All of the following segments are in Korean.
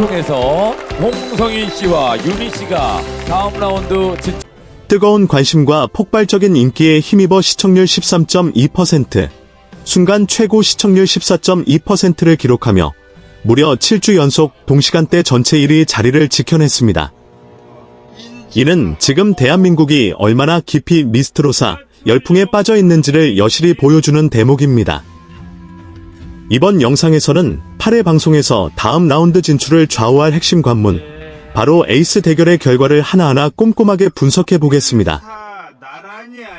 통해서 홍성인 씨와 유미 씨가 다음 라운드 진출. 뜨거운 관심과 폭발적인 인기에 힘입어 시청률 13.2%, 순간 최고 시청률 14.2%를 기록하며 무려 7주 연속 동시간대 전체 1위 자리를 지켜냈습니다. 이는 지금 대한민국이 얼마나 깊이 미스트로사 열풍에 빠져 있는지를 여실히 보여주는 대목입니다. 이번 영상에서는 8회 방송에서 다음 라운드 진출을 좌우할 핵심 관문, 바로 에이스 대결의 결과를 하나하나 꼼꼼하게 분석해 보겠습니다.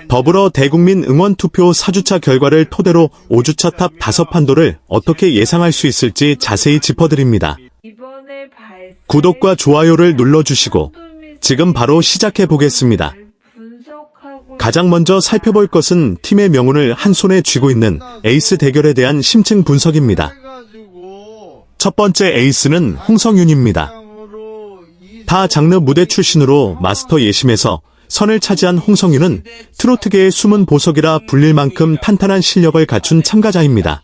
더불어 대국민 응원 투표 4주차 결과를 토대로 5주차 탑 5판도를 어떻게 예상할 수 있을지 자세히 짚어드립니다. 구독과 좋아요를 눌러주시고 지금 바로 시작해 보겠습니다. 가장 먼저 살펴볼 것은 팀의 명운을 한 손에 쥐고 있는 에이스 대결에 대한 심층 분석입니다. 첫 번째 에이스는 홍성윤입니다. 타 장르 무대 출신으로 마스터 예심에서 선을 차지한 홍성윤은 트로트계의 숨은 보석이라 불릴 만큼 탄탄한 실력을 갖춘 참가자입니다.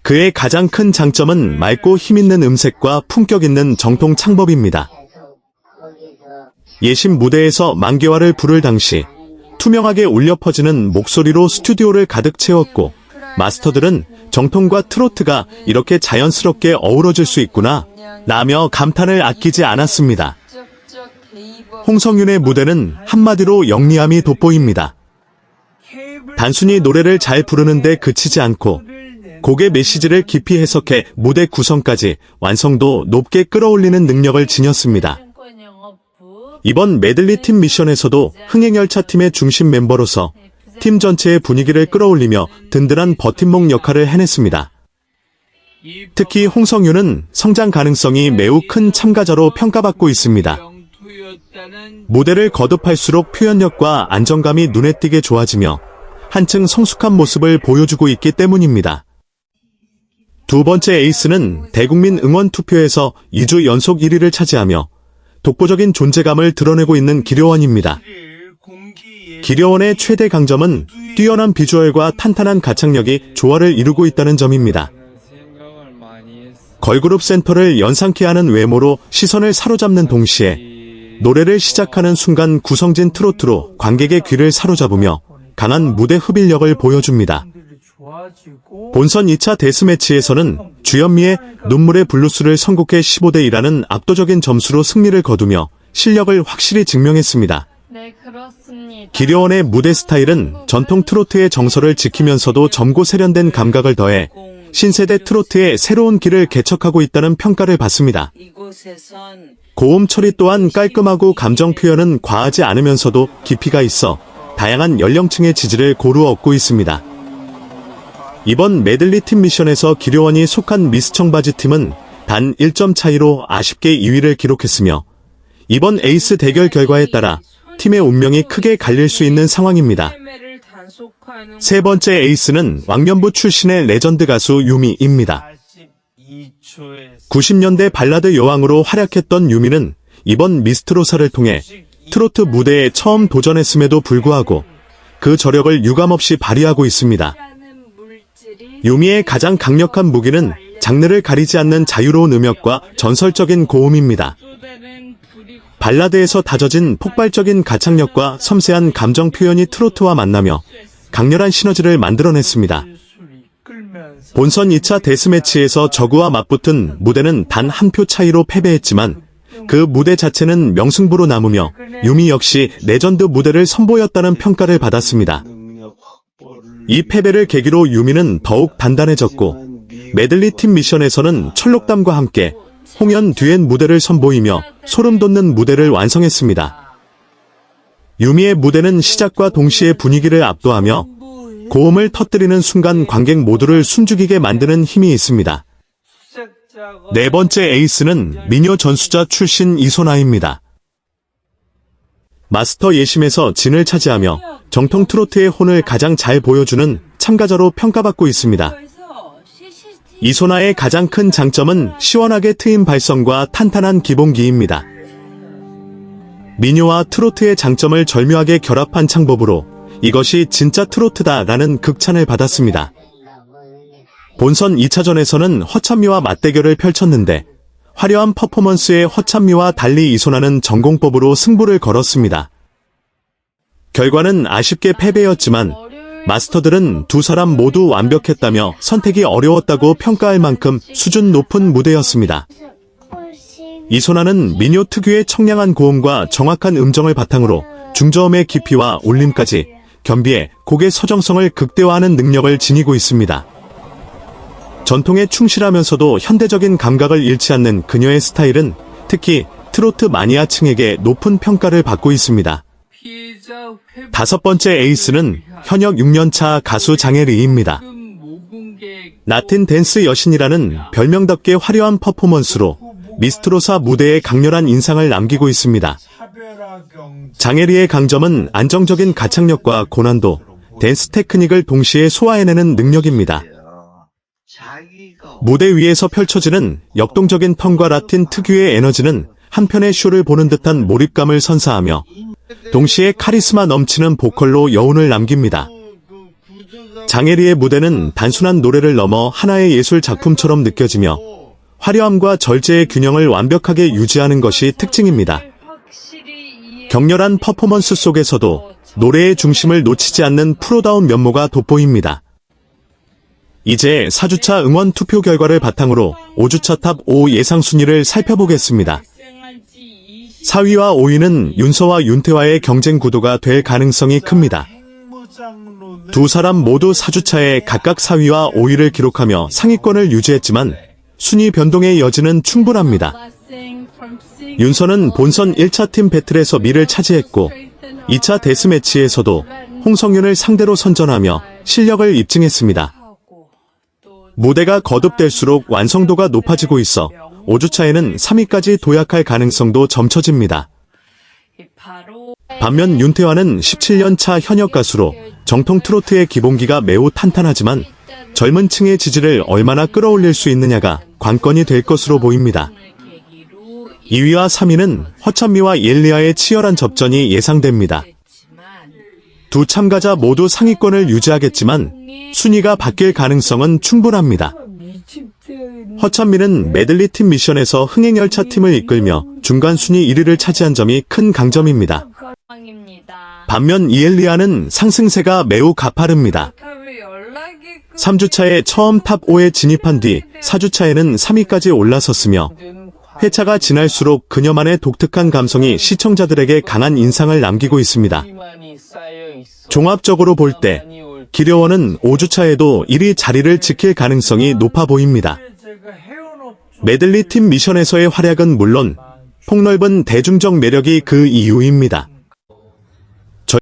그의 가장 큰 장점은 맑고 힘있는 음색과 품격 있는 정통 창법입니다. 예심 무대에서 만개화를 부를 당시 투명하게 울려 퍼지는 목소리로 스튜디오를 가득 채웠고 마스터들은 정통과 트로트가 이렇게 자연스럽게 어우러질 수 있구나 라며 감탄을 아끼지 않았습니다. 홍성윤의 무대는 한마디로 영리함이 돋보입니다. 단순히 노래를 잘 부르는데 그치지 않고 곡의 메시지를 깊이 해석해 무대 구성까지 완성도 높게 끌어올리는 능력을 지녔습니다. 이번 메들리 팀 미션에서도 흥행열차 팀의 중심 멤버로서 팀 전체의 분위기를 끌어올리며 든든한 버팀목 역할을 해냈습니다. 특히 홍성윤은 성장 가능성이 매우 큰 참가자로 평가받고 있습니다. 무대를 거듭할수록 표현력과 안정감이 눈에 띄게 좋아지며 한층 성숙한 모습을 보여주고 있기 때문입니다. 두 번째 에이스는 대국민 응원 투표에서 2주 연속 1위를 차지하며 독보적인 존재감을 드러내고 있는 기려원입니다. 기려원의 최대 강점은 뛰어난 비주얼과 탄탄한 가창력이 조화를 이루고 있다는 점입니다. 걸그룹 센터를 연상케 하는 외모로 시선을 사로잡는 동시에 노래를 시작하는 순간 구성진 트로트로 관객의 귀를 사로잡으며 강한 무대 흡입력을 보여줍니다. 본선 2차 데스매치에서는 주현미의 눈물의 블루스를 선곡해 15대 1라는 압도적인 점수로 승리를 거두며 실력을 확실히 증명했습니다. 네 그렇습니다. 기려원의 무대 스타일은 전통 트로트의 정서를 지키면서도 젊고 세련된 감각을 더해 신세대 트로트의 새로운 길을 개척하고 있다는 평가를 받습니다. 고음 처리 또한 깔끔하고 감정 표현은 과하지 않으면서도 깊이가 있어 다양한 연령층의 지지를 고루 얻고 있습니다. 이번 메들리 팀 미션에서 기료원이 속한 미스 청바지 팀은 단 1점 차이로 아쉽게 2위를 기록했으며 이번 에이스 대결 결과에 따라 팀의 운명이 크게 갈릴 수 있는 상황입니다. 세 번째 에이스는 왕년부 출신의 레전드 가수 유미입니다. 90년대 발라드 여왕으로 활약했던 유미는 이번 미스트로사를 통해 트로트 무대에 처음 도전했음에도 불구하고 그 저력을 유감없이 발휘하고 있습니다. 유미의 가장 강력한 무기는 장르를 가리지 않는 자유로운 음역과 전설적인 고음입니다. 발라드에서 다져진 폭발적인 가창력과 섬세한 감정 표현이 트로트와 만나며 강렬한 시너지를 만들어냈습니다. 본선 2차 데스매치에서 저구와 맞붙은 무대는 단 한 표 차이로 패배했지만 그 무대 자체는 명승부로 남으며 유미 역시 레전드 무대를 선보였다는 평가를 받았습니다. 이 패배를 계기로 유미는 더욱 단단해졌고 메들리 팀 미션에서는 철록담과 함께 홍연 듀엣 무대를 선보이며 소름 돋는 무대를 완성했습니다. 유미의 무대는 시작과 동시에 분위기를 압도하며 고음을 터뜨리는 순간 관객 모두를 숨죽이게 만드는 힘이 있습니다. 네 번째 에이스는 미녀 전수자 출신 이소나입니다. 마스터 예심에서 진을 차지하며 정통 트로트의 혼을 가장 잘 보여주는 참가자로 평가받고 있습니다. 이소나의 가장 큰 장점은 시원하게 트인 발성과 탄탄한 기본기입니다. 미녀와 트로트의 장점을 절묘하게 결합한 창법으로 이것이 진짜 트로트다라는 극찬을 받았습니다. 본선 2차전에서는 허찬미와 맞대결을 펼쳤는데 화려한 퍼포먼스의 허찬미와 달리 이소나는 전공법으로 승부를 걸었습니다. 결과는 아쉽게 패배였지만 마스터들은 두 사람 모두 완벽했다며 선택이 어려웠다고 평가할 만큼 수준 높은 무대였습니다. 이소나는 민요 특유의 청량한 고음과 정확한 음정을 바탕으로 중저음의 깊이와 울림까지 겸비해 곡의 서정성을 극대화하는 능력을 지니고 있습니다. 전통에 충실하면서도 현대적인 감각을 잃지 않는 그녀의 스타일은 특히 트로트 마니아층에게 높은 평가를 받고 있습니다. 다섯 번째 에이스는 현역 6년차 가수 장혜리입니다. 나틴 댄스 여신이라는 별명답게 화려한 퍼포먼스로 미스트로사 무대에 강렬한 인상을 남기고 있습니다. 장혜리의 강점은 안정적인 가창력과 고난도, 댄스 테크닉을 동시에 소화해내는 능력입니다. 무대 위에서 펼쳐지는 역동적인 턴과 라틴 특유의 에너지는 한편의 쇼를 보는 듯한 몰입감을 선사하며 동시에 카리스마 넘치는 보컬로 여운을 남깁니다. 장혜리의 무대는 단순한 노래를 넘어 하나의 예술 작품처럼 느껴지며 화려함과 절제의 균형을 완벽하게 유지하는 것이 특징입니다. 격렬한 퍼포먼스 속에서도 노래의 중심을 놓치지 않는 프로다운 면모가 돋보입니다. 이제 4주차 응원 투표 결과를 바탕으로 5주차 탑 5 예상 순위를 살펴보겠습니다. 4위와 5위는 윤서와 윤태와의 경쟁 구도가 될 가능성이 큽니다. 두 사람 모두 4주차에 각각 4위와 5위를 기록하며 상위권을 유지했지만 순위 변동의 여지는 충분합니다. 윤서는 본선 1차 팀 배틀에서 미를 차지했고 2차 데스매치에서도 홍성윤을 상대로 선전하며 실력을 입증했습니다. 무대가 거듭될수록 완성도가 높아지고 있어 5주차에는 3위까지 도약할 가능성도 점쳐집니다. 반면 윤태환은 17년 차 현역 가수로 정통 트로트의 기본기가 매우 탄탄하지만 젊은 층의 지지를 얼마나 끌어올릴 수 있느냐가 관건이 될 것으로 보입니다. 2위와 3위는 허찬미와 옐리아의 치열한 접전이 예상됩니다. 두 참가자 모두 상위권을 유지하겠지만 순위가 바뀔 가능성은 충분합니다. 허찬미는 메들리 팀 미션에서 흥행열차 팀을 이끌며 중간 순위 1위를 차지한 점이 큰 강점입니다. 입니다. 반면 이엘리아는 상승세가 매우 가파릅니다. 왜 연락이 3주차에 처음 탑 5에 진입한 뒤 4주차에는 3위까지 올라섰으며 회차가 지날수록 그녀만의 독특한 감성이 시청자들에게 강한 인상을 남기고 있습니다. 종합적으로 볼 때 기려원은 5주차에도 1위 자리를 지킬 가능성이 높아 보입니다. 메들리 팀 미션에서의 활약은 물론 폭넓은 대중적 매력이 그 이유입니다.